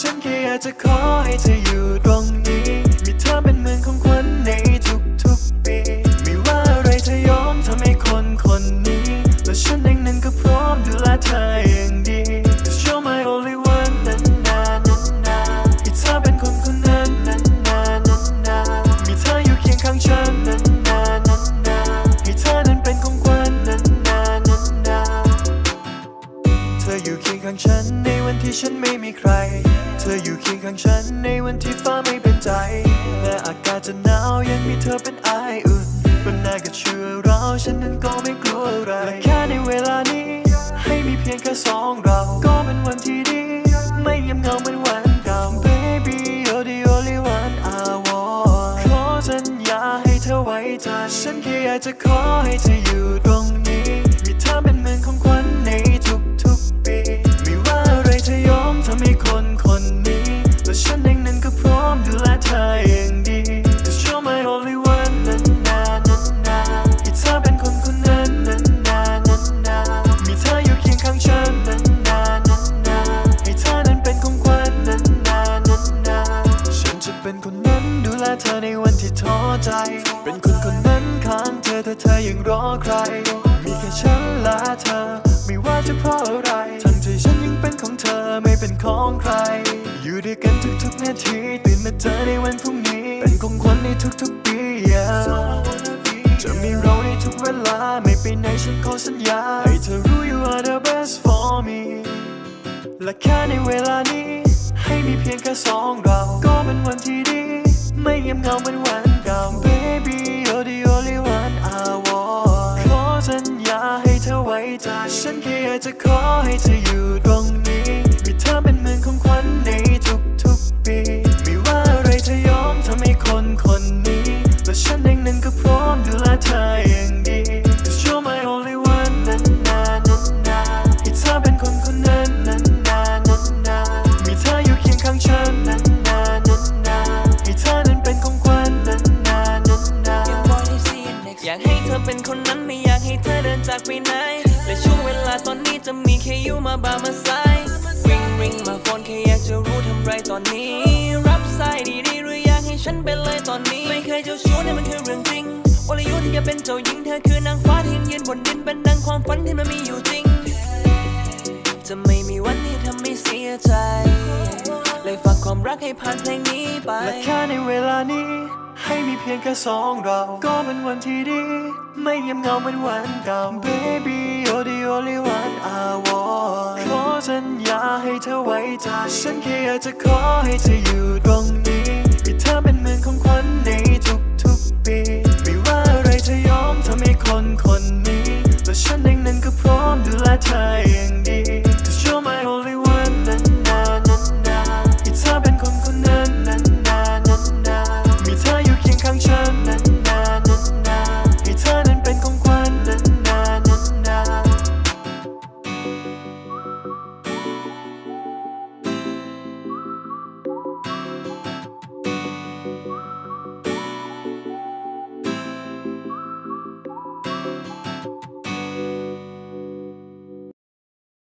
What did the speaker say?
ฉันแค่อยากจะขอให้เธออยู่ตรงนี้ ธออยู่เคียงข้างฉันในวันที่ฉันไม่มีใคร เธออยู่เคียงข้างฉันในวันที่ฟ้าไม่เป็นใจ แม้อากาศจะหนาวยังมีเธอเป็นไออุ่นปัญหากับเชื่อเราฉันนั้นก็ไม่กลัวอะไรและแค่ในเวลานี้ ให้มีเพียงแค่สองเรา ก็เป็นวันที่ดี ไม่เงียบเหงาเหมือนวันเก่า Baby you're the only one I want ขอสัญญาให้เธอไว้ใจฉันแค่อยากจะขอให้เธออยู่ตรง ใจ เป็นคนคนนั้นข้างเธอถ้าเธอยังรอใคร มีแค่ฉันและเธอ ไม่ว่าจะเพราะอะไร ทั้งที่ฉันยังเป็นของเธอไม่เป็นของใคร อยู่ด้วยกันทุกๆนาทีตื่นมาเจอในวันพรุ่งนี้ เป็นของขวัญในทุกๆปี yeah จะมีเราในทุกเวลาไม่ไปไหนฉันขอสัญญา ให้เธอรู้ you are the best for me และแค่ในเวลานี้ ให้มีเพียงแค่สองเรา ก็เป็นวันที่ดี ไม่เงียบเหงาเหมือนวัน เก่า Baby you're the only one I want ขอสัญญาให้เธอไว้ใจ ฉันแค่อยากจะขอให้เธอ ธอเป็นคนนั้นไม่อยากให้เธอเดินจากไปไหน และช่วงเวลาตอนนี้จะมีแค่อยู่มาบามาสายริงริงมาโฟนแค่อยากจะรู้ทำไรตอนนี้ รับสายดีๆหรืออยากให้ฉันเป็นเลยตอนนี้ ไม่เคยเจ้าชู้เนี่ยมันคือเรื่องจริงวรยุทธ์ที่จะเป็นเจ้าหญิงเธอคือนางฟ้าที่ยืนบนดินเป็นดังความฝันที่มันมีอยู่จริง จะไม่มีวันที่ทำให้เสียใจ เลยฝากความรักให้ผ่านเพลงนี้ไปและแค่ในเวลานี้ ให้มีเพียงแค่สองเรา ก็เป็นวันที่ดี ไม่เงียบเงาเหมือนวันเก่า Baby you're the only one I want ขอสัญญาให้เธอไว้ใจ ฉันแค่อยากจะขอให้เธออยู่ตรงนี้ให้เธอเป็นเหมือนของขวัญ